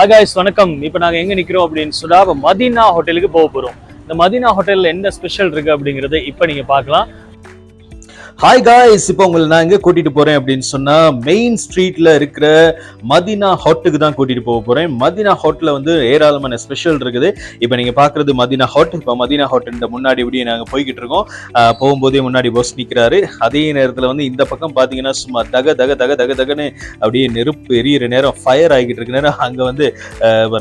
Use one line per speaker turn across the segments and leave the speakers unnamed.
ஆகாய்ஸ் வணக்கம். இப்போ நாங்கள் எங்கே நிற்கிறோம் அப்படின்னு சொன்னா இப்போ மதீனா ஹோட்டலுக்கு போக போகிறோம் இந்த மதீனா ஹோட்டலில் என்ன ஸ்பெஷல் இருக்கு அப்படிங்கிறத இப்போ நீங்கள் பார்க்கலாம்.
ஹாய் காய்ஸ் இப்போ உங்களை நான் எங்கே கூட்டிகிட்டு போகிறேன் அப்படின்னு சொன்னால் மெயின் ஸ்ட்ரீட்டில் இருக்கிற மதினா ஹோட்டுக்கு தான் கூட்டிகிட்டு போக போகிறேன் மதினா ஹோட்டலில் வந்து ஏராளமான ஸ்பெஷல் இருக்குது. இப்போ நீங்கள் பார்க்குறது மதினா ஹோட்டல் இப்போ மதினா ஹோட்டல் முன்னாடி இப்படி நாங்கள் போய்கிட்டு இருக்கோம். போகும்போதே முன்னாடி பஸ் நிற்கிறாரு அதே நேரத்தில் வந்து இந்த பக்கம் பார்த்தீங்கன்னா சும்மா தக தக தக தக தகன்னு அப்படியே நெருப்பு எரியிற நேரம் ஃபயர் ஆகிட்டு இருக்க நேரம் அங்கே வந்து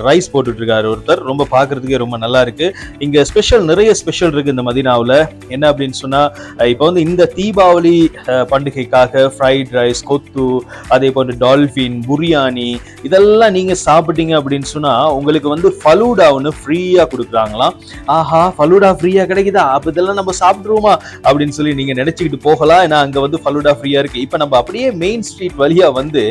ரைஸ் போட்டுட்ருக்காரு ஒருத்தர். ரொம்ப பார்க்குறதுக்கே ரொம்ப நல்லா இருக்குது இங்கே ஸ்பெஷல் நிறைய ஸ்பெஷல் இருக்குது இந்த மதினாவில். என்ன அப்படின்னு சொன்னால் இப்போ வந்து இந்த தீபாவளி பண்டிகைக்காக ஃப்ரைட் ரைஸ் கொத்து அதே போன்று டால்ஃபின் புரியாணி இதெல்லாம் நீங்கள் சாப்பிட்டீங்க அப்படின்னு சொன்னால் உங்களுக்கு வந்து ஃபலூடா ஒன்று ஃப்ரீயாக கொடுக்குறாங்களாம். ஆஹா ஃபலூடா ஃப்ரீயாக கிடைக்குதா? அப்போ இதெல்லாம் நம்ம சாப்பிட்ருவோமா அப்படின்னு சொல்லி நீங்கள் நினச்சிக்கிட்டு போகலாம். ஏன்னா அங்கே வந்து ஃபலூடா ஃப்ரீயாக இருக்குது இப்போ நம்ம அப்படியே மெயின் ஸ்ட்ரீட் வழியா வந்து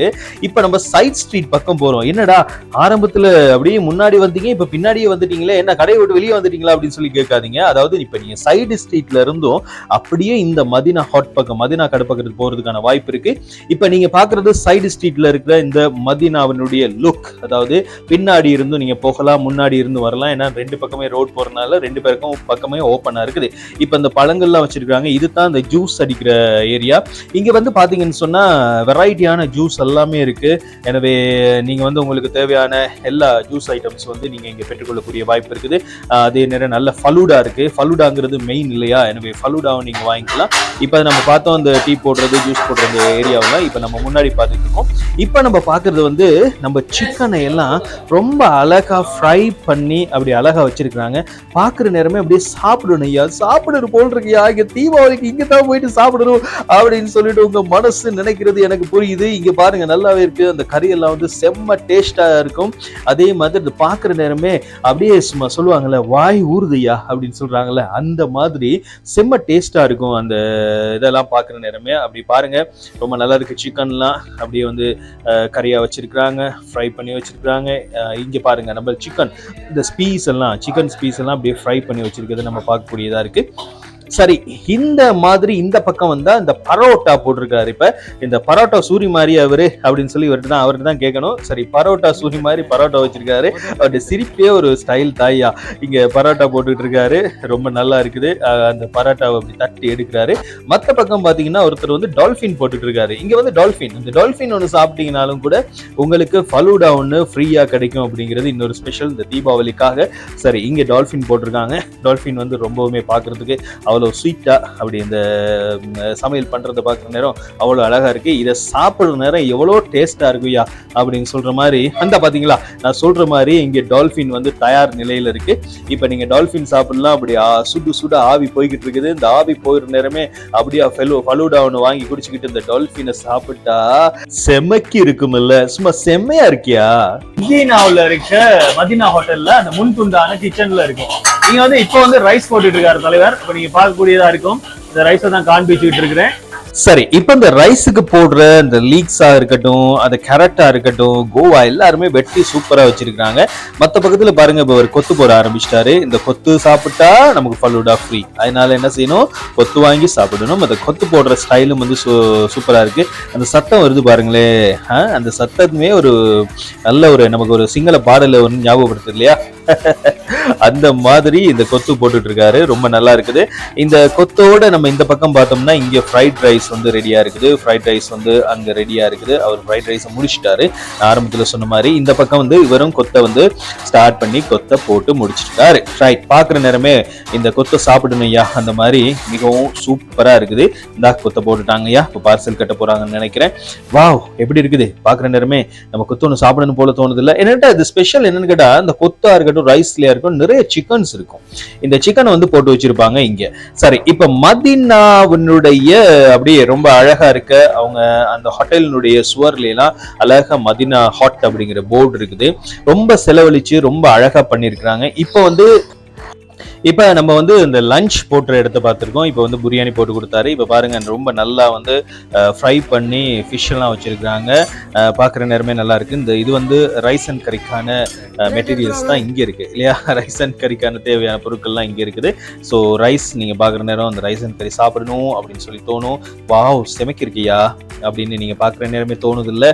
இப்போ நம்ம சைட் ஸ்ட்ரீட் பக்கம் போகிறோம் என்னடா ஆரம்பத்தில் அப்படியே முன்னாடி வந்தீங்க இப்போ பின்னாடியே வந்துட்டீங்களே என்ன கடையை விட்டு வெளியே வந்துட்டீங்களா அப்படின்னு சொல்லி கேட்காதீங்க. அதாவது இப்போ நீங்கள் சைடு ஸ்ட்ரீட்ல இருந்தும் அப்படியே இந்த மதினா ஹாட் பக்கம் மதினா கடை பக்கத்துக்கு போறதுக்கான வாய்ப்பு இருக்கு. இப்ப நீங்க பாக்குறது சைடு ஸ்ட்ரீட்ல இருக்கிற இந்த மதினாவினுடைய லுக் அதாவது பின்னாடி இருந்தும் நீங்க போகலாம் முன்னாடி இருந்து வரலாம். ஏன்னா ரெண்டு பக்கமே ரோட் போறதுனால ரெண்டு பேருக்கும் பக்கமே ஓப்பனா இருக்குது. இப்ப இந்த பழங்கள்லாம் வச்சிருக்காங்க இதுதான் இந்த ஜூஸ் அடிக்கிற ஏரியா இங்க வந்து பாத்தீங்கன்னு சொன்னா வெரைட்டியான ஜூஸ் எல்லாமே இருக்கு. எனவே நீங்க வந்து உங்களுக்கு தேவையான எல்லா ஜூஸ் ஐட்டம்ஸ் வந்து நீங்க இங்க பெற்றுக்கொள்ளக்கூடிய வாய்ப்பு இருக்குது. அதே நேரம் நல்ல ஃபலூடா இருக்கு. ஃபலூடாங்கிறது மெயின் இல்லையா? எனவே ஃபலூடாவை நீங்க வாங்கிக்கலாம். இப்போ நம்ம பார்த்தோம் அந்த டீ போடுறது ஜூஸ் போடுறது ஏரியாவில். இப்போ நம்ம முன்னாடி பார்த்துட்டு இருக்கோம். இப்போ நம்ம பார்க்குறது வந்து நம்ம சிக்கனை எல்லாம் ரொம்ப அழகாக ஃப்ரை பண்ணி அப்படி அழகாக வச்சுருக்குறாங்க. பார்க்குற நேரமே அப்படியே சாப்பிடணும் ஐயா சாப்பிடணும் போல் இருக்கியா இங்கே தீபாவளிக்கு இங்கே தான் போயிட்டு சாப்பிடணும் அப்படின்னு சொல்லிட்டு உங்கள் மனசு நினைக்கிறது எனக்கு புரியுது. இங்கே பாருங்கள் நல்லாவே இருக்குது அந்த கறியெல்லாம் வந்து செம்ம டேஸ்ட்டாக இருக்கும். அதே மாதிரி இது பார்க்குற நேரமே அப்படியே சும்மா சொல்லுவாங்கல்ல வாய் ஊறுதுயா அப்படின்னு சொல்கிறாங்கல்ல அந்த மாதிரி செம்ம டேஸ்ட்டாக இருக்கும் அந்த இதெல்லாம் பார்க்குற நேரமே அப்படி பாருங்க. ரொம்ப நல்லா இருக்கு. சிக்கன்லாம் அப்படியே வந்து கறியாக வச்சுருக்குறாங்க வச்சிருக்கிறாங்க ஃப்ரை பண்ணி வச்சிருக்கிறாங்க. இங்கே பாருங்கள் பாருங்க நம்ம சிக்கன் இந்த ஸ்பீஸ் எல்லாம் சிக்கன் ஸ்பீஸ் எல்லாம் அப்படியே ஃப்ரை பண்ணி வச்சிருக்கிறது நம்ம பார்க்கக்கூடியதாக இருக்கு. சரி இந்த மாதிரி இந்த பக்கம் வந்தா இந்த பரோட்டா போட்டிருக்காரு. இப்ப இந்த பரோட்டா சூரி மாதிரி அவரு அப்படின்னு சொல்லி இவர்கிட்ட தான் அவர்கிட்ட தான் கேட்கணும். சரி பரோட்டா சூரி மாதிரி பரோட்டா வச்சிருக்காரு. அவருடைய சிரிப்பே ஒரு ஸ்டைல் தாயா இங்க பரோட்டா போட்டுட்டு இருக்காரு. ரொம்ப நல்லா இருக்குது. அந்த பரோட்டாவை அப்படி தட்டி எடுக்கிறாரு. மத்த பக்கம் பாத்தீங்கன்னா ஒருத்தர் வந்து டால்ஃபின் போட்டுட்டு இருக்காரு. இங்க வந்து டால்ஃபின் இந்த டால்ஃபின் ஒன்று சாப்பிட்டீங்கனாலும் கூட உங்களுக்கு ஃபலூடா ஒன்று ஃப்ரீயா கிடைக்கும் அப்படிங்கிறது இன்னொரு ஸ்பெஷல் இந்த தீபாவளிக்காக. சரி இங்க டால்ஃபின் போட்டிருக்காங்க. டால்ஃபின் வந்து ரொம்பவுமே பார்க்கிறதுக்கு அவ்வளோ ஸ்வீட்டா அப்படி இந்த சமையல் பண்றதை பார்க்குற நேரம் அவ்வளோ அழகா இருக்கு. இதை சாப்பிடுற நேரம் எவ்வளோ டேஸ்ட்டாக இருக்குயா அப்படின்னு சொல்ற மாதிரி அந்த பாத்தீங்களா? நான் சொல்ற மாதிரி இங்கே டால்ஃபின் வந்து தயார் நிலையில இருக்கு. இப்போ நீங்க டால்ஃபின் சாப்பிடலாம் அப்படி சுடு சுட ஆவி போய்கிட்டு இருக்குது. இந்த ஆவி போயிடுற நேரமே அப்படியே ஃபெலு ஃபலூடா ஒன்று வாங்கி குடிச்சிக்கிட்டு இந்த டால்ஃபினை சாப்பிட்டா செமக்கி இருக்குமில்ல. சும்மா செம்மையா இருக்கியா?
மதீனாவில் இருக்க மதீனா ஹோட்டல்ல அந்த முன்துண்டான கிச்சன்ல இருக்கும். நீங்க வந்து இப்போ வந்து ரைஸ் போட்டுட்டு இருக்காரு தலைவர். இப்போ நீங்க பார்க்கக்கூடியதா இருக்கும். இந்த ரைஸை தான் காண்பிச்சுக்கிட்டு இருக்கிறேன்
சரி இப்போ இந்த ரைஸுக்கு போடுற இந்த லீக்ஸா இருக்கட்டும் அந்த கேரட்டா இருக்கட்டும் கோவா எல்லாருமே வெட்டி சூப்பரா வச்சிருக்காங்க மத்த பக்கத்துல பாருங்க இப்போ ஒரு கொத்து போட ஆரம்பிச்சிட்டாரு. இந்த கொத்து சாப்பிட்டா நமக்கு ஃபலூடா ஃப்ரீ அதனால என்ன செய்யணும்? கொத்து வாங்கி சாப்பிடணும். அந்த கொத்து போடுற ஸ்டைலும் வந்து சூ- சூப்பரா இருக்கு. அந்த சத்தம் வருது பாருங்களே. ஆ, அந்த சத்தமே ஒரு நல்ல ஒரு நமக்கு ஒரு சிங்கள பாடல ஒன்று ஞாபகப்படுத்துது இல்லையா? அந்த மாதிரி இந்த கொத்து போட்டுட்டு இருக்காரு ரொம்ப நல்லா இருக்குது. இந்த கொத்தோட நம்ம இந்த பக்கம் பார்த்தோம்னா இங்க ஃப்ரைட் ரைஸ் வந்து ரெடியா இருக்குது. ஃப்ரைட் ரைஸ் வந்து அங்க ரெடியா இருக்குது. அவர் ஃப்ரைட் ரைஸை முடிச்சிட்டாரு. ஆரம்பத்தில் ஆரம்பத்துல சொன்ன மாதிரி இந்த பக்கம் வந்து இவரும் கொத்தை வந்து ஸ்டார்ட் பண்ணி கொத்தை போட்டு முடிச்சிருக்காரு ரைட் பாக்குற நேரமே இந்த கொத்தை சாப்பிடணும் ஐயா. அந்த மாதிரி மிகவும் சூப்பரா இருக்குது. இந்த கொத்தை போட்டுட்டாங்க ஐயா. இப்போ பார்சல் கட்ட போறாங்கன்னு நினைக்கிறேன். வாவ் எப்படி இருக்குது? பாக்குற நேரமே நம்ம கொத்து ஒன்று சாப்பிடணும் போல தோணுது இல்லை. என்னட்டா இது ஸ்பெஷல் என்னன்னு கேட்டா இந்த கொத்தா இருக்கட்டும் ரைஸ்லயா இருக்கட்டும் நிறைய சிக்கன்ஸ் இருக்கும். இந்த சிக்கனை வந்து போட்டு வச்சிருப்பாங்க இங்க. சரி இப்ப மதினாவினுடைய அப்படியே ரொம்ப அழகா இருக்க அவங்க அந்த ஹோட்டலினுடைய சுவர்ல எல்லாம் அழகா மதினா ஹாட் அப்படிங்கிற போர்டு இருக்குது. ரொம்ப செலவழிச்சு ரொம்ப அழகா பண்ணியிருக்கிறாங்க. இப்போ வந்து இப்போ நம்ம வந்து இந்த லஞ்ச் போட்டுற இடத்த பார்த்துருக்கோம். இப்போ வந்து பிரியாணி போட்டு கொடுத்தாரு. இப்போ பாருங்க ரொம்ப நல்லா வந்து ஃப்ரை பண்ணி ஃபிஷ்ஷெல்லாம் எல்லாம் பார்க்குற நேரமே நல்லா இருக்குது இந்த இது வந்து ரைஸ் அண்ட் கறிக்கான மெட்டீரியல்ஸ் தான் இங்கே இருக்குது இல்லையா? ரைஸ் அண்ட் கறிக்கான தேவையான பொருட்கள்லாம் இங்கே இருக்குது. ஸோ ரைஸ் நீங்கள் பார்க்குற நேரம் அந்த ரைஸ் அண்ட் கறி சாப்பிடணும் அப்படின்னு சொல்லி தோணும். வாவ் செமைக்கிருக்கியா? அப்படின்னு நீங்கள் பார்க்குற நேரமே தோணுது இல்லை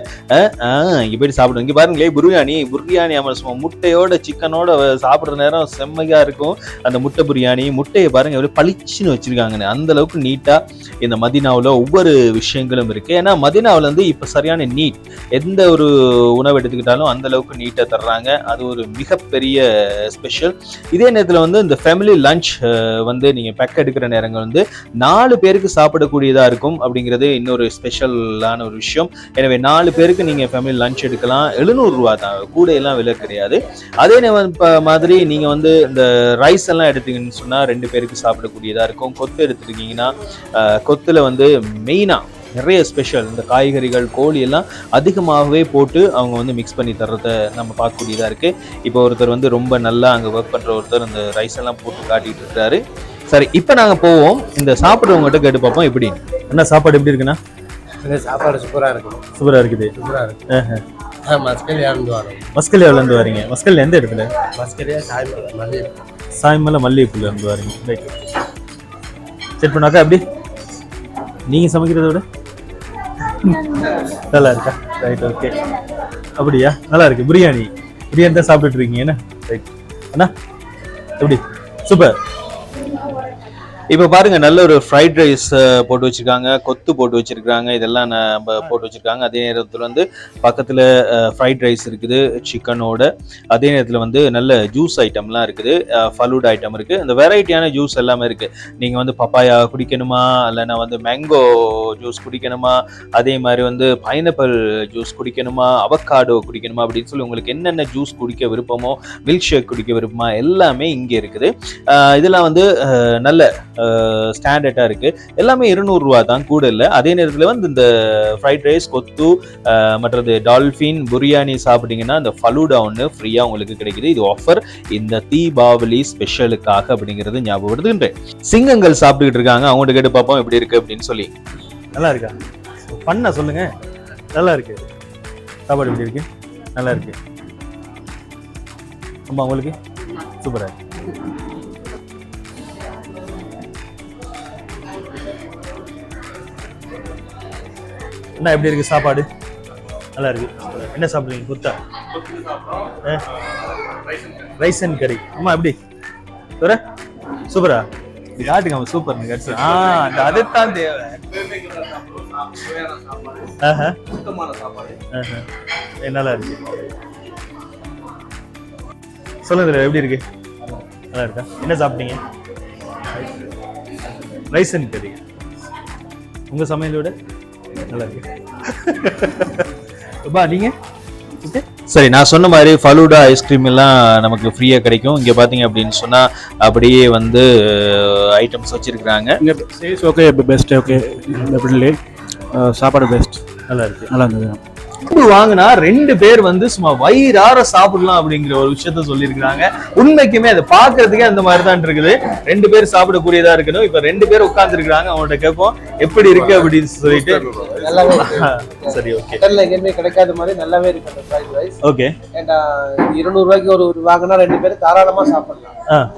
இங்கே போயிட்டு சாப்பிடுங்க. இங்கே பாருங்களே பிரியாணி பிரியாணி ஆமாம் சும்மா முட்டையோட சிக்கனோட சாப்பிட்ற நேரம் செம்மையாக இருக்கும். அந்த முட்டை பிரியாணி முட்டையை பாருங்க எவ்வளோ பளிச்சுன்னு வச்சிருக்காங்கன்னு அந்த அளவுக்கு நீட்டா இந்த மதினாவில் ஒவ்வொரு விஷயங்களும் இருக்கு. ஏன்னா மதினாவில் வந்து இப்போ சரியான நீட் எந்த ஒரு உணவு எடுத்துக்கிட்டாலும் அந்த அளவுக்கு நீட்டாக தர்றாங்க. அது ஒரு மிகப்பெரிய ஸ்பெஷல் இதே நேரத்தில் வந்து இந்த ஃபேமிலி லஞ்ச் வந்து நீங்கள் பேக் எடுக்கிற நேரங்கள் வந்து நாலு பேருக்கு சாப்பிடக்கூடியதாக இருக்கும் அப்படிங்கிறது இன்னொரு ஸ்பெஷலான ஒரு விஷயம். எனவே நாலு பேருக்கு நீங்கள் ஃபேமிலி லஞ்ச் எடுக்கலாம். எழுநூறுரூவா தான். கூட எல்லாம் விலை கிடையாது. அதே நேரம் மாதிரி நீங்கள் வந்து இந்த ரைஸ் எல்லாம் எடுத்தீங்கன்னு சொன்னால் ரெண்டு பேருக்கு சாப்பிடக்கூடியதாக இருக்கும். கொத்து எடுத்துருக்கீங்கன்னா கொத்துல வந்து மெயினாக நிறைய ஸ்பெஷல் இந்த காய்கறிகள் கோழி எல்லாம் அதிகமாகவே போட்டு அவங்க வந்து மிக்ஸ் பண்ணி தர்றத நம்ம பார்க்கக்கூடியதாக இருக்கு. இப்போ ஒருத்தர் வந்து ரொம்ப நல்லா அங்கே ஒர்க் பண்ணுற ஒருத்தர் இந்த ரைஸ் எல்லாம் போட்டு காட்டிட்டு இருக்காரு. சரி இப்போ நாங்கள் போவோம். இந்த சாப்பிட்றவங்ககிட்ட கேட்டு பார்ப்போம். எப்படி?
என்ன சாப்பாடு எப்படி இருக்குண்ணா?
சாப்பாடு சூப்பரா இருக்கும்
சூப்பரா இருக்குது.
சூப்பரா இருக்கும் மஸ்கல்
மஸ்கலியாவில இருந்து வரீங்க. மஸ்கல் எந்த இடத்துல?
மஸ்கலியா சாய் மல்லி
சாயமலை மல்லிகைப்பூல இருந்து வரீங்க. ரைட் செட் பண்ணாக்கா எப்படி? நீங்க சமைக்கிறத விட? நல்லா இருக்கா? ரைட் ஓகே அப்படியா? நல்லா இருக்கு. பிரியாணி பிரியாணி தான் சாப்பிட்டுட்டு இருக்கீங்க என்ன? ரைட் அண்ணா எப்படி? சூப்பர்
இப்போ பாருங்க நல்ல ஒரு ஃப்ரைட் ரைஸ் போட்டு வச்சிருக்காங்க கொத்து போட்டு வச்சிருக்காங்க இதெல்லாம் நம்ம போட்டு வச்சிருக்காங்க. அதே நேரத்தில் வந்து பக்கத்தில் ஃப்ரைட் ரைஸ் இருக்குது சிக்கனோட அதே நேரத்தில் வந்து நல்ல ஜூஸ் ஐட்டம்லாம் இருக்குது ஃபலூட் ஐட்டம் இருக்குது இந்த வெரைட்டியான ஜூஸ் எல்லாமே இருக்குது நீங்கள் வந்து பப்பாயா குடிக்கணுமா? இல்லைனா வந்து மேங்கோ ஜூஸ் குடிக்கணுமா? அதே மாதிரி வந்து பைனாப்பிள் ஜூஸ் குடிக்கணுமா? அவக்காடோ குடிக்கணுமா? அப்படின்னு சொல்லி உங்களுக்கு என்னென்ன ஜூஸ் குடிக்க விருப்பமோ மில்க் ஷேக் குடிக்க விருப்பமா எல்லாமே இங்கே இருக்குது. இதெல்லாம் வந்து நல்ல ஸ்டாண்டர்டாக இருக்குது எல்லாமே இருநூறுவா தான் கூட இல்லை. அதே நேரத்தில் வந்து இந்த ஃப்ரைட் ரைஸ் கொத்து மற்றது டால்ஃபின் பிரியாணி சாப்பிட்டீங்கன்னா இந்த ஃபலூடா ஒன்று ஃப்ரீயாக உங்களுக்கு கிடைக்குது. இது ஆஃபர் இந்த தீபாவளி ஸ்பெஷலுக்காக அப்படிங்கிறது ஞாபகப்படுத்துகின்றேன் சிங்கங்கள் சாப்பிட்டுக்கிட்டு இருக்காங்க. அவங்கள்ட்ட கேட்டு பார்ப்போம் எப்படி இருக்குது அப்படின்னு சொல்லி.
நல்லா இருக்கா? பண்ண சொல்லுங்க. நல்லா இருக்கு. சாப்பாடு எப்படி இருக்கு? நல்லா இருக்கு. ஆமாம் உங்களுக்கு? சூப்பராக இருக்கு. என்ன எப்படி இருக்கு சாப்பாடு? நல்லா இருக்கு. என்ன சாப்பிடுறீங்க? குத்தா ரைஸ் அண்ட் கறி அம்மா எப்படி? சூப்பரா? சூப்பரா? இது அவன் சூப்பர் கட்ஸ் ஆ அந்த அதுதான் தேவை. நல்லா இருக்கு. சொல்லுங்க இதுல எப்படி இருக்கு? நல்லா இருக்கா? என்ன சாப்பிட்டீங்க? ரைஸ் அண்ட் கறி உங்க சமையலோட? நல்லா இருக்கு பா நீங்க? Okay?
சரி நான் சொன்ன மாதிரி ஃபலூடா ஐஸ்கிரீம் எல்லாம் நமக்கு ஃப்ரீயாக கிடைக்கும். இங்கே பார்த்தீங்க அப்படின்னு சொன்னால் அப்படியே வந்து ஐட்டம்ஸ் வச்சிருக்கிறாங்க.
இங்கே ஓகே பெஸ்ட் ஓகே சாப்பாடு பெஸ்ட்
நல்லா இருக்கு.
நல்லா இருந்தது
உப்பு வாங்கினா ரெண்டு பேர் வந்து சும்மா வயிறார சாப்பிடலாம் அப்படிங்கிற ஒரு விஷயத்த சொல்லியிருக்கிறாங்க. உண்மைக்குமே அதை பார்க்கிறதுக்கே அந்த மாதிரி தான் இருக்குது. ரெண்டு பேர் சாப்பிடக்கூடியதா இருக்கணும். இப்ப ரெண்டு பேர் உட்கார்ந்து இருக்காங்க அவங்கள்ட்ட கேட்போம். எப்படி இருக்கு அப்படின்னு சொல்லிட்டு. சரி ஓகே
எங்கேயுமே கிடைக்காத மாதிரி நல்லாவே இருக்கு அந்த ஃப்ரைட் ரைஸ்
ஓகே
இருநூறு ரூபாய்க்கு ஒரு வாங்கினா ரெண்டு பேரும் தாராளமா சாப்பிடலாம்.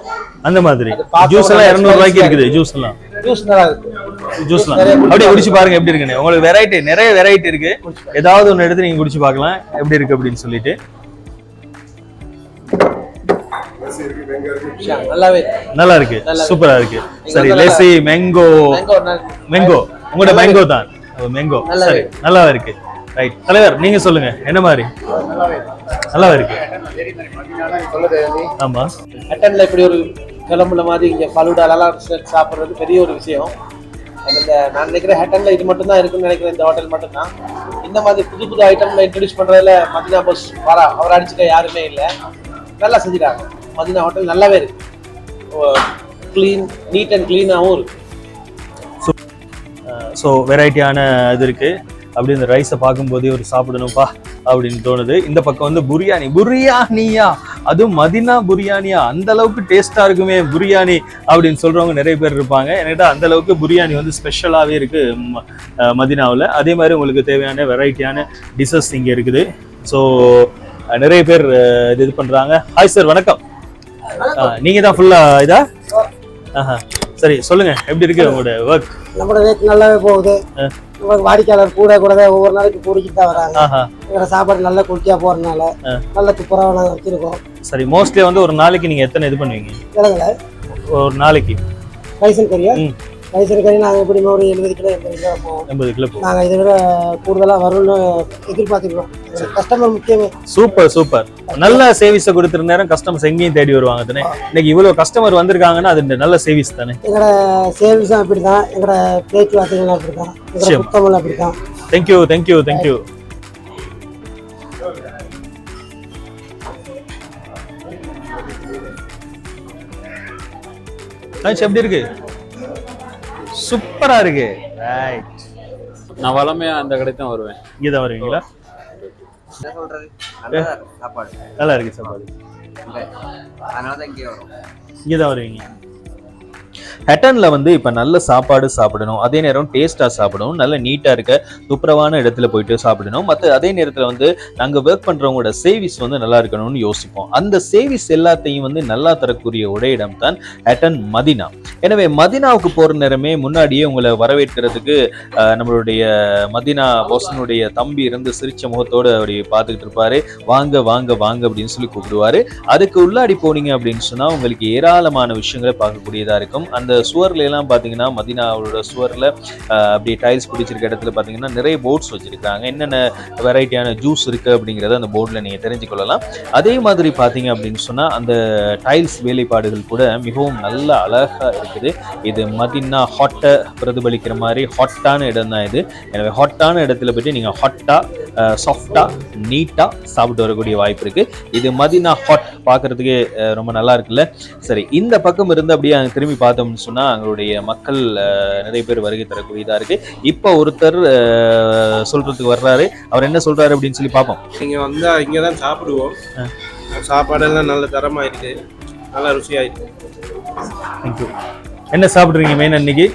அந்த மாதிரி. ஜூஸ் எல்லாம் இருநூறு ரூபாய்க்கு இருக்குது. ஜூஸ் எல்லாம்.
ஜூஸ் நல்லா இருக்கு
ஜூஸ்லாம் அப்படியே குடிச்சு பாருங்க எப்படி இருக்குன்னு. உங்களுக்கு வெரைட்டி நிறைய வெரைட்டி இருக்கு. ஏதாவது ஒன்று எடுத்து நீங்க குடிச்சு பார்க்கலாம். எப்படி இருக்கு அப்படின்னு சொல்லிட்டு. நல்லா இருக்கு. சூப்பரா இருக்கு. சரி லெசி மேங்கோ
மேங்கோ
உங்களோட மேங்கோ தான். மேங்கோ சரி நல்லா இருக்கு. ரைட் தலைவர் நீங்க சொல்லுங்க. என்ன மாதிரி? நல்லா இருக்கு. ஆமா.
ஹட்டன்ல இப்படி ஒரு கிளம்புல மாதிரி இங்கே ஃபலூடாலாம் சாப்பிட்றது பெரிய ஒரு விஷயம். அந்த நான் நினைக்கிறேன் ஹேட்டனில் இது மட்டும் தான் இருக்குன்னு நினைக்கிறேன் இந்த ஹோட்டல் மட்டும்தான். இந்த மாதிரி புது புது ஐட்டம்ல இன்ட்ரடியூஸ் பண்ணுறதுல மதினா பஸ் வரா அவர் அடிச்சுக்க யாருமே இல்லை. நல்லா செஞ்சுட்டாங்க. மதினா ஹோட்டல் நல்லாவே இருக்கு. க்ளீன் நீட் அண்ட் க்ளீனாகவும் இருக்கு.
ஸோ வெரைட்டியான இது இருக்குது அப்படி இந்த ரைஸை பார்க்கும்போதே ஒரு சாப்பிடணும்ப்பா அப்படின்னு தோணுது. இந்த பக்கம் வந்து புரியாணி. புரியாணியா? அதுவும் மதினா பிரியாணியா? அந்த அளவுக்கு டேஸ்டா இருக்குமே பிரியாணி அப்படின்னு சொல்றவங்க நிறைய பேர் இருப்பாங்க. என்கிட்ட அந்த அளவுக்கு பிரியாணி வந்து ஸ்பெஷலாவே இருக்கு மதினாவுல. அதே மாதிரி உங்களுக்கு தேவையான வெரைட்டியான டிஷஸ் இங்க இருக்குது. ஸோ நிறைய பேர் இது இது பண்றாங்க. ஹாய் சார் வணக்கம். நீங்க தான் ஃபுல்லா இதா? ஆஹா. சரி சொல்லுங்க. எப்படி இருக்கு உங்களோட ஒர்க்
நம்மளோட ரேட் நல்லாவே போகுது. வாடிக்கையாளர் கூட கூட ஒவ்வொரு நாளைக்கு கூடிக்கிட்டு தான் வராங்க. எங்களோட சாப்பாடு நல்ல குவாலிட்டியாக போகிறதுனால
ஆ.
நல்ல துப்புரவாக நாங்கள் வச்சுருக்கோம்.
சரி மோஸ்ட்லி வந்து ஒரு நாளைக்கு நீங்க எத்தனை இது பண்ணுவீங்க?
விலங்குல
ஒரு நாளைக்கு?
ரைசன் கறியா
ம்.
ரைசன் கறி நாங்கள் எப்படியுமே ஒரு எழுபது கிலோ எண்பது கிலோ போவோம்
எண்பது கிலோ போகும்.
நாங்கள் இதை விட கூடுதலாக வரும்னு எதிர்பார்த்துக்கிறோம் கஸ்டமர் முக்கியமே.
Super super. நல்ல சேவிஸை கொடுத்துருந்த நேரம் கஸ்டமர்ஸ் எங்கேயும் தேடி வருவாங்க தானே? இன்னைக்கு இவ்வளவு கஸ்டமர் வந்திருக்காங்கன்னா அது நல்ல சேவிஸ் தானே?
எங்களோட சேல்ஸும் அப்படி தான் எங்களோட பேச்சுவார்த்தைகளும் அப்படி தான் எங்களோட. புத்தகங்களும் அப்படி தான்
தேங்க்யூ தேங்க்யூ தேங்க்யூ எப்படி இருக்கு? சூப்பரா இருக்கு. ரைட்
நான் வளமையா அந்த கடைக்கு தான் வருவேன்.
இங்கே தான் வருவீங்களா
நல்ல சாப்பாடு.
நல்லா இருக்கு சாப்பாடு.
இங்கே
தான் வருவீங்க.
ஹெட்டன்ல வந்து இப்போ நல்ல சாப்பாடு சாப்பிடணும். அதே நேரம் டேஸ்ட்டாக சாப்பிடணும். நல்ல நீட்டாக இருக்க துப்புரவான இடத்துல போயிட்டு சாப்பிடணும். மற்ற அதே நேரத்தில் வந்து நாங்கள் ஒர்க் பண்ணுறவங்களோட சேவிஸ் வந்து நல்லா இருக்கணும்னு யோசிப்போம். அந்த சேவிஸ் எல்லாத்தையும் வந்து நல்லா தரக்கூடிய ஒரே இடம் தான் ஹெட்டன் மதினா. எனவே மதினாவுக்கு போகிற நேரமே முன்னாடியே உங்களை வரவேற்கிறதுக்கு நம்மளுடைய மதினா போசனுடைய தம்பி இருந்து சிரிச்ச முகத்தோடு அப்படி பார்த்துக்கிட்டு இருப்பாரு. வாங்க வாங்க வாங்க அப்படின்னு சொல்லி கூப்பிடுவாரு. அதுக்கு உள்ளாடி போனீங்க அப்படின்னு சொன்னால் உங்களுக்கு ஏராளமான விஷயங்களை பார்க்கக்கூடியதாக இருக்கும். அந்த சுவர்ல எல்லாம் பார்த்தீங்கன்னா மதினாவோட சுவர்ல அப்படி டைல்ஸ் பிடிச்சிருக்க இடத்துல பார்த்தீங்கன்னா நிறைய போர்ட்ஸ் வச்சிருக்காங்க. என்னென்ன வெரைட்டியான ஜூஸ் இருக்கு அப்படிங்கிறத அந்த போர்டில் நீங்க தெரிஞ்சுக்கொள்ளலாம் அதே மாதிரி பார்த்தீங்க அப்படின்னு சொன்னால் அந்த டைல்ஸ் வேலைப்பாடுகள் கூட மிகவும் நல்ல அழகாக இருக்குது. இது மதினா ஹாட்டை பிரதிபலிக்கிற மாதிரி ஹாட்டான இடம் தான் இது. எனவே ஹாட்டான இடத்துல பற்றி நீங்கள் ஹாட்டாக சாஃப்டாக நீட்டாக சாப்பிட்டு வரக்கூடிய வாய்ப்பு இருக்குது இது மதினா ஹாட் பார்க்குறதுக்கே ரொம்ப நல்லா இருக்குல்ல? சரி இந்த பக்கம் இருந்து அப்படியே திரும்பி பார்த்தோம்னு சொன்னால் அங்களுடைய மக்கள் நிறைய பேர் வருகை தரக்கூடியதாக இருக்குது இப்போ ஒருத்தர் சொல்கிறதுக்கு வர்றாரு. அவர் என்ன சொல்கிறாரு அப்படின்னு சொல்லி பார்ப்போம்.
நீங்கள் வந்தால் இங்கே தான் சாப்பிடுவோம். சாப்பாடெல்லாம் நல்ல தரமாக இருக்குது நல்லா ருசியாக இருக்குது
தேங்க்யூ என்ன சாப்பிட்றீங்க மெயின் அன்னைக்கு?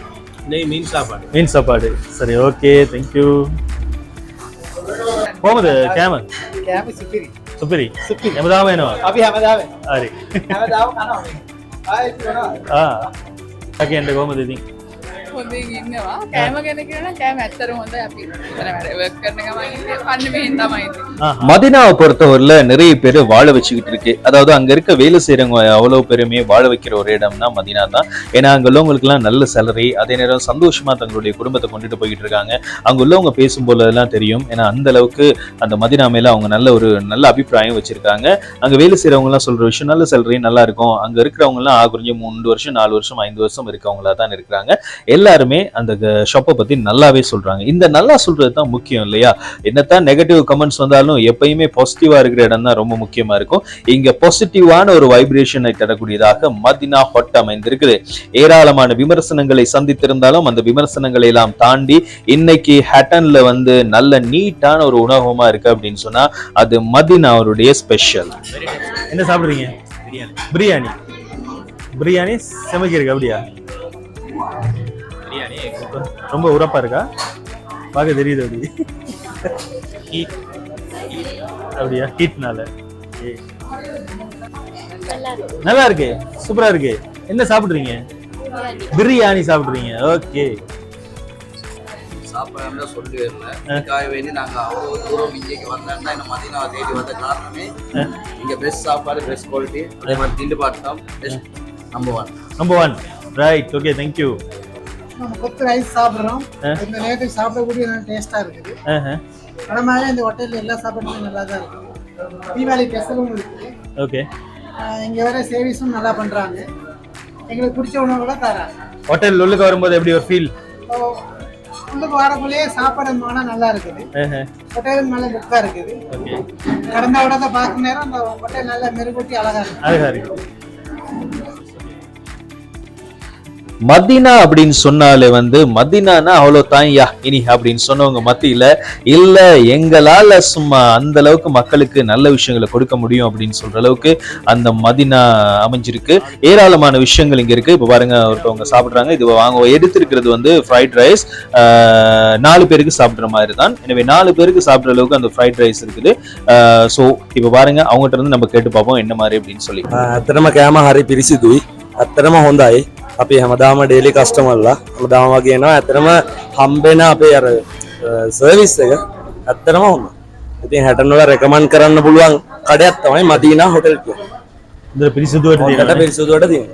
நெய் மீன் சாப்பாடு.
மீன் சாப்பாடு. சரி ஓகே தேங்க்யூ போகுது
கேம கேம
சுப்பிரி சுப்பிரி
சுப்பிரி அமதாவே
அபி
அமதாவே. அரே
அமதாவே ஆ. నాకు ఎండగా ఉంది
හොඳින් ඉන්නවා කෑම ගැන කියන කෑම ඇත්තර හොඳ අපි ඉතන වැඩ work කරන ගමන් ඉන්නේ කන්න මෙහෙන් තමයි ඉතින්
ஆஹா.
மதினாவை பொறுத்தவரையில நிறைய பேர் வாழ வச்சுக்கிட்டு இருக்கு அதாவது அங்க இருக்க வேலை செய்யறவங்க அவ்வளவு பேருமே வாழ வைக்கிற ஒரு இடம்னா மதினா தான் ஏன்னா அங்க உள்ளவங்களுக்கு எல்லாம் நல்ல சேலரி அதே நேரம் சந்தோஷமா தங்களுடைய குடும்பத்தை கொண்டுட்டு போயிட்டு இருக்காங்க அங்க உள்ளவங்க பேசும் போதெல்லாம் தெரியும் ஏன்னா அந்த அளவுக்கு அந்த மதினா மேல அவங்க நல்ல ஒரு நல்ல அபிப்பிராயம் வச்சிருக்காங்க அங்க வேலை செய்யறவங்க எல்லாம் சொல்ற விஷயம் நல்ல சேலரி நல்லா இருக்கும் அங்க இருக்கிறவங்க எல்லாம் ஆ, குறைஞ்ச மூணு வருஷம் நாலு வருஷம் ஐந்து வருஷம் இருக்கவங்களா தான் இருக்கிறாங்க எல்லாருமே அந்த ஷாப்பை பத்தி நல்லாவே சொல்றாங்க. இந்த நல்லா சொல்றது தான் முக்கியம் இல்லையா? என்னத்தான் நெகட்டிவ் கமெண்ட்ஸ் வந்தாலும் எப்பயுமே பாசிட்டிவா இருக்கிற இடம் தான் ரொம்ப முக்கியமா இருக்கும். இங்க பாசிட்டிவான ஒரு வைப்ரேஷனை தரக்கூடியதாக மதினா ஹொட் அமைந்திருக்குது. ஏராளமான விமர்சனங்களை சந்தித்திருந்தாலும் அந்த விமர்சனங்களை எல்லாம் தாண்டி இன்னைக்கு ஹேட்டன்ல வந்து நல்ல நீட்டான ஒரு உணவகமா இருக்கு அப்படின்னு சொன்னா அது மதினா அவருடைய ஸ்பெஷல்
என்ன சாப்பிடுறீங்க? பிரியாணி. பிரியாணி. சமைக்கிறதுக்கு அப்படியா ரொம்ப உரப்பா இருக்கா? பார்க்க தெரியுது அப்படி. ஹீட் அப்படியா? ஹீட்னால நல்லா இருக்கு சூப்பரா இருக்கு. என்ன சாப்பிடுறீங்க? பிரியாணி. சாப்பிடுறீங்க. ஓகே
சாப்பிடாம சொல்லி வரல இதுக்காக வேண்டி நாங்க அவ்வளோ தூரம் இங்கேக்கு வந்தோம்னா இந்த மதினாவை தேடி வந்த காரணமே. இங்க பெஸ்ட் சாப்பாடு பெஸ்ட் குவாலிட்டி அதே மாதிரி திண்டு பார்த்தோம் best number one
number one right okay thank you
நம்ம கொத்து ரைஸ் சாப்பிட்றோம். இந்த நேரத்துக்கு சாப்பிடக்கூடிய நல்ல டேஸ்ட்டாக இருக்குது. பணமாக இந்த ஹோட்டலில் எல்லா சாப்பாடுமே நல்லா தான் இருக்கும். தீபாவளி ஸ்பெஷலும் இருக்குது
ஓகே
இங்கே வர சர்வீஸும் நல்லா பண்ணுறாங்க எங்களுக்கு பிடிச்ச உணவுகளை தராங்க
ஹோட்டல் உள்ளுக்கு வரும்போது எப்படி ஒரு ஃபீல்
உள்ளுக்கு வரக்குள்ளேயே சாப்பாடு மானம் நல்லா இருக்குது. ஹோட்டலும் நல்ல புக்காக இருக்குது. கடந்த விடத்தை பார்க்க நேரம் அந்த ஹோட்டல் நல்லா மெருகூட்டி அழகாக
அழகா இருக்கு.
மதினா அப்படின்னு சொன்னாலே வந்து மதினானா அவ்வளோ தாய்யா இனி அப்படின்னு சொன்னவங்க மத்தியில் இல்லை எங்களால் சும்மா அந்த அளவுக்கு மக்களுக்கு நல்ல விஷயங்களை கொடுக்க முடியும் அப்படின்னு சொல்கிற அளவுக்கு அந்த மதினா அமைஞ்சிருக்கு. ஏராளமான விஷயங்கள் இங்கே இருக்குது இப்போ பாருங்க ஒருத்தவங்க சாப்பிட்றாங்க. இது வாங்க எடுத்திருக்கிறது வந்து ஃப்ரைட் ரைஸ் நாலு பேருக்கு சாப்பிட்ற மாதிரி தான். எனவே நாலு பேருக்கு சாப்பிட்ற அளவுக்கு அந்த ஃப்ரைட் ரைஸ் இருக்குது. ஸோ இப்போ பாருங்க அவங்ககிட்ட இருந்து நம்ம கேட்டு பார்ப்போம் என்ன மாதிரி அப்படின்னு சொல்லி.
அத்தனமா கேமா ஹாரி பிரிசி தூய் அத்தனமா ஹோந்தாய். අපි හැමදාම ඩේලි කස්ටමල්ලා හමදාම වගේනවා ඇතරම හම්බෙන අපේ අර සර්විස් එක ඇත්තරම හොන්න ඉතින් හැටනොල රැකමන් කරන්න පුළුවන් කඩයක් තමයි මදීනා හොටල් කිය
පිරිසුදුවට
පිරිසුදුවට
තියෙන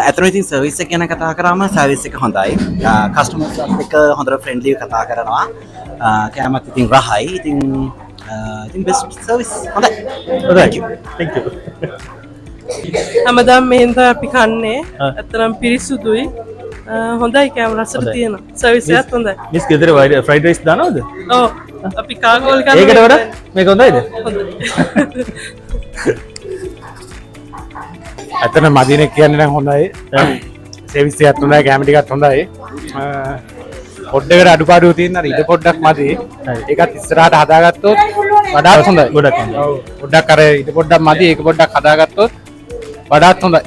ඇතරවිතින් සර්විස්ස ගැන කතා කරාම සර්විස් එක හොඳයි. කස්ටම එක හොඳර ෆ්‍රෙන්ඩ්ලිය කතා කරනවා. කෑමත් ඉතින් රහයි. ඉතින් ඉතින් බෙස් සර්විස් හොඳයි.
හැමදාම් මෙහින්ද අපි කන්නේ. ඇත්තනම් පිරිසුදුයි. හොඳයි කෑම රසට. තියෙන. සවිසයත් හොඳයි.
මිස් ගෙදර ෆ්‍රයිඩ් රයිස් දානවද?
ඕ අපි කාගෝල්
ඒකට වඩා මේක හොඳයිද?
ඇතන මදින කියන්න නම් හොඳයි. සෙවිස්තියත් හොඳයි කැමටිකත් හොඳයි. පොඩ්ඩකට අඩුපාඩුව තියන්න ඉට පොඩ්ඩක් මති ඒකත් ඉස්සරහට හදාගත්තොත් වඩාත් හොඳයි.
ගොඩක්.
ඔව්. පොඩ්ඩක් කර ඉට පොඩ්ඩක් මති ඒක පොඩ්ඩක් හදාගත්තොත් படாத்தம்
தான்.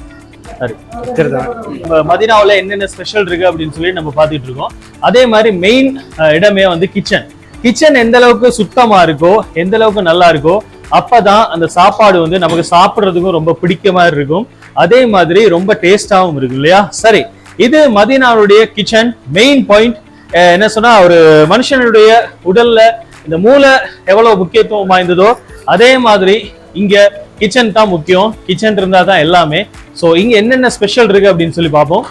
மதினாவில் என்னென்ன ஸ்பெஷல் இருக்கு அப்படின்னு சொல்லி நம்ம பார்த்துட்டு இருக்கோம். அதே மாதிரி மெயின் இடமே வந்து கிச்சன் கிச்சன் எந்த அளவுக்கு சுத்தமா இருக்கோ எந்த அளவுக்கு நல்லா இருக்கோ அப்பதான் அந்த சாப்பாடு வந்து நமக்கு சாப்பிட்றதுக்கும் ரொம்ப பிடிக்க மாதிரி இருக்கும். அதே மாதிரி ரொம்ப டேஸ்டாகவும் இருக்கும் இல்லையா? சரி இது மதினாவுடைய கிச்சன் மெயின் பாயிண்ட் என்ன சொன்னா ஒரு மனுஷனுடைய உடல்ல இந்த மூளை எவ்வளவு முக்கியத்துவம் வாய்ந்ததோ அதே மாதிரி இங்கே கிச்சன் தான் முக்கியம். கிச்சன் இருந்தா தான் எல்லாமே. ஸோ இங்க என்னென்ன ஸ்பெஷல் இருக்கு அப்படின்னு சொல்லி பார்ப்போம்.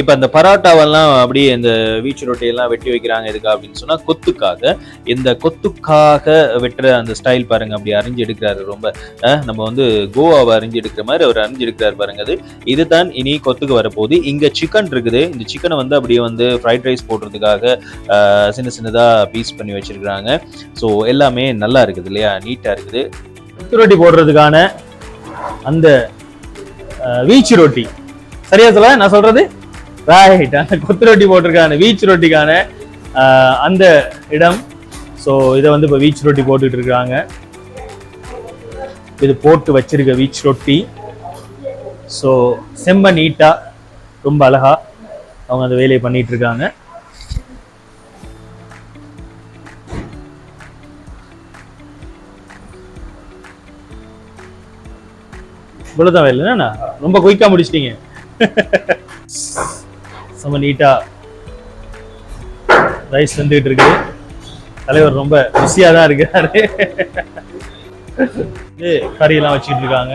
இப்போ அந்த பரோட்டாவெல்லாம் அப்படியே இந்த வீச்சு ரொட்டியெல்லாம் வெட்டி வைக்கிறாங்க எதுக்கா அப்படின்னு சொன்னா கொத்துக்காக. இந்த கொத்துக்காக வெட்டுற அந்த ஸ்டைல் பாருங்க அப்படி அரிஞ்சு எடுக்கிறாரு ரொம்ப. நம்ம வந்து கோவாவை அரிஞ்சு எடுக்கிற மாதிரி அவர் அரிஞ்சு எடுக்கிறாரு பாருங்க அது. இதுதான் இனி கொத்துக்கு வரப்போகுது. இங்க சிக்கன் இருக்குது. இந்த சிக்கனை வந்து அப்படியே வந்து ஃப்ரைட் ரைஸ் போடுறதுக்காக சின்ன சின்னதா பீஸ் பண்ணி வச்சிருக்கிறாங்க. ஸோ எல்லாமே நல்லா இருக்குது இல்லையா? நீட்டா இருக்குது.
கொத்து ரொட்டி போடுறதுக்கான அந்த வீச்சு ரொட்டி. சரியா சொல்ல நான் சொல்றது ரைட் அந்த கொத்து ரொட்டி போட்டிருக்கான வீச்சு ரொட்டிக்கான அந்த இடம். ஸோ இதை வந்து இப்போ வீச்சு ரொட்டி போட்டுட்டு இருக்காங்க. இது போட்டு வச்சிருக்க வீச் ரொட்டி. ஸோ செம்ம நீட்டா ரொம்ப அழகா அவங்க அந்த வேலையை பண்ணிட்டு இருக்காங்க. இவ்வளோதான் வேலை. என்னண்ணா? ரொம்ப குயிக்கா முடிச்சிட்டீங்க. செம்ம நீட்டா ரைஸ் வந்துகிட்டு இருக்கு தலைவர் ரொம்ப பிஸியா தான் இருக்காரு. இது கறியெல்லாம் வச்சுக்கிட்டு இருக்காங்க.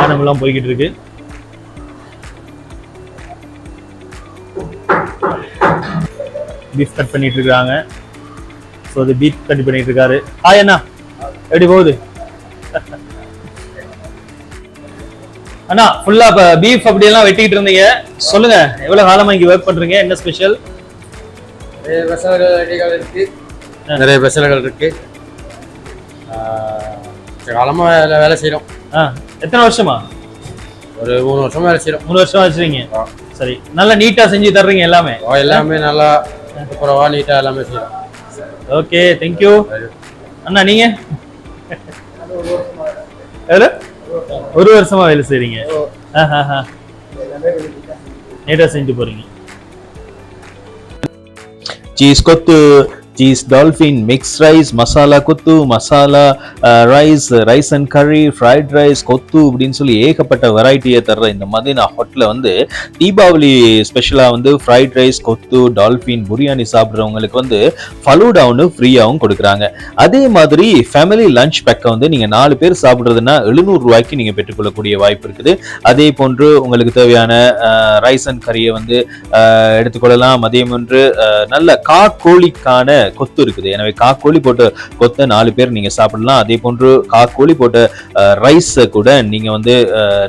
ஆனமெல்லாம் போய்கிட்டு இருக்கு. பீஃப் கட் பண்ணிட்டு இருக்காங்க. ஸோ அது பீஃப் கட் பண்ணிட்டு இருக்காரு. ஹாய் எப்படி போகுது? அண்ணா ஃபுல்லா இப்ப பீஃப் அப்படியெல்லாம் வெட்டிட்டு இருந்தீங்க. சொல்லுங்க எவ்வளவு காலமா இங்க ஒர்க் பண்றீங்க? என்ன ஸ்பெஷல்
நிறைய ஸ்பெஷல்கள் இருக்கு. நிறைய ஸ்பெஷல்கள் இருக்கு. காலமா வேலை வேலை செய்யறோம்
எத்தனை வருஷமா?
ஒரு மூணு வருஷமா வேலை செய்யறோம்
மூணு வருஷமா வச்சிருக்கீங்க சரி நல்லா நீட்டா செஞ்சு தர்றீங்க எல்லாமே?
எல்லாமே நல்லா சூப்பரவா நீட்டா எல்லாமே செய்யறோம்
ஓகே தேங்க்யூ அண்ணா நீங்க? எவ்வளவு ஒரு வருஷமா வேலை செய்றீங்க. நீட்டா செஞ்சு போறீங்க.
Cheese kothu cheese dolphin mix rice masala kothu masala rice rice and கறி ஃப்ரைட் ரைஸ் கொத்து அப்படின்னு சொல்லி ஏகப்பட்ட வெரைட்டியை தர்ற இந்த மாதிரி நான் ஹோட்டலில் வந்து தீபாவளி ஸ்பெஷலாக வந்து fried rice kothu dolphin biryani சாப்பிட்றவங்களுக்கு வந்து ஃபலூடா ஒன்று ஃப்ரீயாகவும் கொடுக்குறாங்க. அதே மாதிரி ஃபேமிலி லஞ்ச் பேக்கை வந்து நீங்கள் நாலு பேர் சாப்பிட்றதுன்னா எழுநூறு ரூபாய்க்கு நீங்கள் பெற்றுக்கொள்ளக்கூடிய வாய்ப்பு இருக்குது. அதே போன்று உங்களுக்கு தேவையான ரைஸ் அண்ட் கறியை வந்து எடுத்துக்கொள்ளலாம். மதியம் ஒன்று நல்ல காக்கோழிக்கான கொத்து இருக்குது. எனவே காக்கோழி போட்ட கொத்தை நாலு பேர் நீங்கள் சாப்பிடலாம். அதே போன்று காக்கோழி போட்ட ரைஸை கூட நீங்கள் வந்து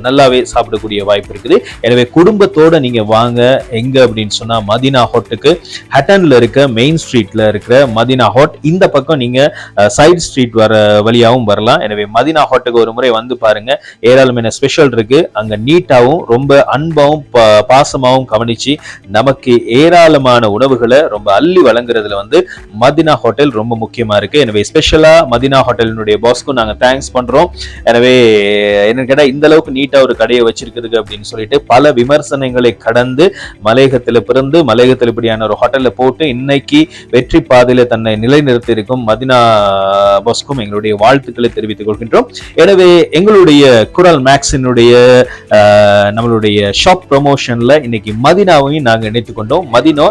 நல்லாவே சாப்பிடக்கூடிய வாய்ப்பு இருக்குது. எனவே குடும்பத்தோட நீங்கள் வாங்க. எங்க அப்படின்னு சொன்னால் மதினா ஹோட்டுக்கு. ஹட்டனில் இருக்க மெயின் ஸ்ட்ரீட்டில் இருக்கிற மதினா ஹோட். இந்த பக்கம் நீங்கள் சைடு ஸ்ட்ரீட் வர வழியாகவும் வரலாம். எனவே மதினா ஹோட்டுக்கு ஒரு முறை வந்து பாருங்க. ஏராளமான ஸ்பெஷல் இருக்கு. அங்க நீட்டாகவும் ரொம்ப அன்பாகவும் பா- பாசமாவும் கவனிச்சு நமக்கு ஏராளமான உணவுகளை ரொம்ப அள்ளி வழங்குறதுல வந்து மதினா ஹோட்டல் ரொம்ப முக்கியமா இருக்கு. எனவே ஸ்பெஷலா மதினா ஹோட்டலினுடைய பாஸ்க்கும் நாங்க தேங்க்ஸ் பண்றோம். எனவே என்ன கேட்டா இந்த அளவுக்கு நீட்டா ஒரு கடையை வச்சிருக்குது அப்படின்னு சொல்லிட்டு பல விமர்சனங்களை கடந்து மலையகத்துல பிறந்து மலையகத்தில் இப்படியான ஒரு ஹோட்டல்ல போட்டு இன்னைக்கு வெற்றி பாதையில தன்னை நிலைநிறுத்தி இருக்கும் மதினா பாஸ்க்கும் எங்களுடைய வாழ்த்துக்களை தெரிவித்துக் கொள்கின்றோம். எனவே எங்களுடைய குரல் மேக்ஸினுடைய நம்மளுடைய ஷாப் ப்ரமோஷன்ல இன்னைக்கு மதினாவையும் நாங்க இணைத்துக் கொண்டோம். மதினோ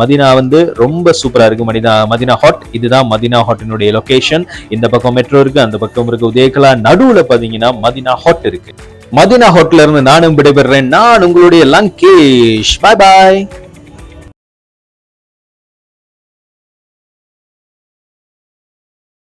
மதினா வந்து ரொம்ப சூப்பரா இருக்குது மதினா மதினா ஹாட் இதுதான் மதினா ஹாட்டினுடைய லொகேஷன் இந்த பக்கம் மெட்ரோ இருக்கு அந்த பக்கம் இருக்கு உதயகலா. நடுவுல பாத்தீங்கன்னா மதினா ஹாட் இருக்கு. மதினா ஹோட்டல்ல இருந்து நானும் விடைபெறுறேன் நான் உங்களுடைய லங்கேஷ். பாய் பாய்